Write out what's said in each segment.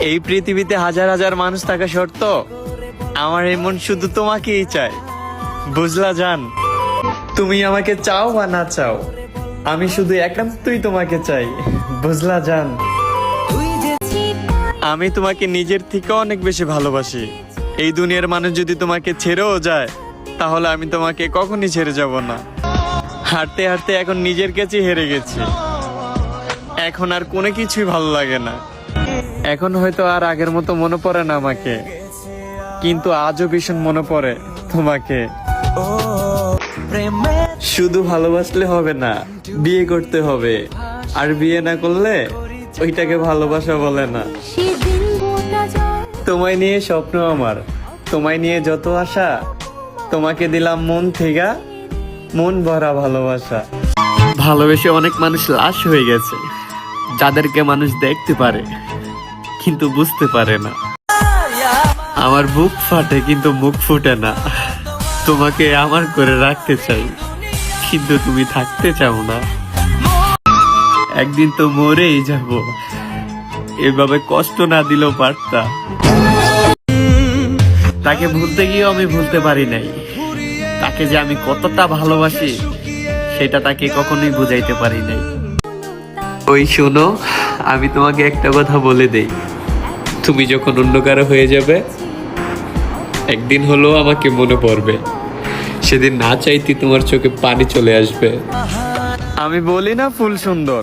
এই পৃথিবীতে হাজার হাজার মানুষ থাকা সত্য আমার এই মন শুধু তোমাকেই চায়। বুঝলা জান? তুমি আমাকে চাও বা না চাও? আমি শুধু একান্তই তোমাকে চাই। বুঝলা জান? আমি তোমাকে নিজের থেকে অনেক বেশি ভালোবাসি। এই দুনিয়ার মানুষ যদি তোমাকে ছেড়েও যায়, তাহলে আমি তোমাকে কখনই ছেড়ে যাব না। হাঁটতে হাঁটতে এখন নিজের কাছে হেরে গেছি। এখন আর কোনো কিছুই ভালো লাগে না। এখন হয়তো আর আগের মতো মনে পড়ে না আমাকে। কিন্তু আজও ভীষণ মনে পড়ে তোমাকে। শুধু ভালোবাসলে হবে না, বিয়ে করতে হবে। আর বিয়ে না করলে ওইটাকে ভালোবাসা বলে না। তোমায় নিয়ে স্বপ্ন আমার। তোমায় নিয়ে যত আশা, তোমাকে দিলাম মন থেকে মন ভরা ভালোবাসা। ভালোবেসে অনেক মানুষ লাশ হয়ে গেছে, যাদেরকে মানুষ দেখতে পারে। কিন্তু বুঝতে পারে না। আমার বুক ফাটে কিন্তু মুখ ফুটে না। তোমাকে আমার করে রাখতে চাই, কিন্তু তুমি থাকতে চাও না। একদিন তো মরেই যাব। এভাবে কষ্ট না দিলেও পারতা। তাকে ভুলতে গিয়েও আমি ভুলতে পারি নাই। তাকে যে আমি কতটা ভালোবাসি, সেটা তাকে কখনোই বুঝাইতে পারি নাই। ওই শোনো আমি তোমাকে একটা কথা বলে দেই। তুমি যখন অন্য কারও হয়ে যাবে একদিন হলো আমাকে মনে পড়বে। সেদিন না চাইতে তোমার চোখে পানি চলে আসবে। আমি বলি না ফুল সুন্দর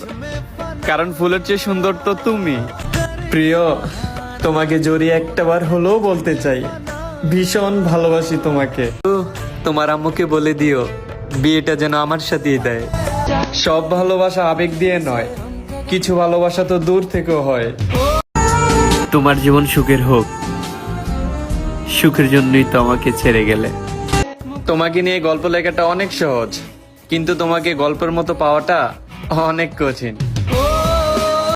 কারণ ফুলের চেয়ে সুন্দর তো তুমি। প্রিয় তোমাকে জড়িয়ে একটাবার হলেও বলতে চাই ভীষণ ভালোবাসি তোমাকে। তোমার আম্মুকে বলে দিও বিয়েটা যেন আমার সাথেই দেয়। সব ভালোবাসা আবেগ দিয়ে নয় কিছু ভালোবাসা তো দূর থেকেও হয়। তোমার জীবন সুখের হোক সুখের জন্যই তো আমাকে ছেড়ে গেলে। তোমাকে নিয়ে গল্প লেখাটা অনেক সহজ কিন্তু তোমাকে গল্পের মতো পাওয়াটা অনেক কঠিন।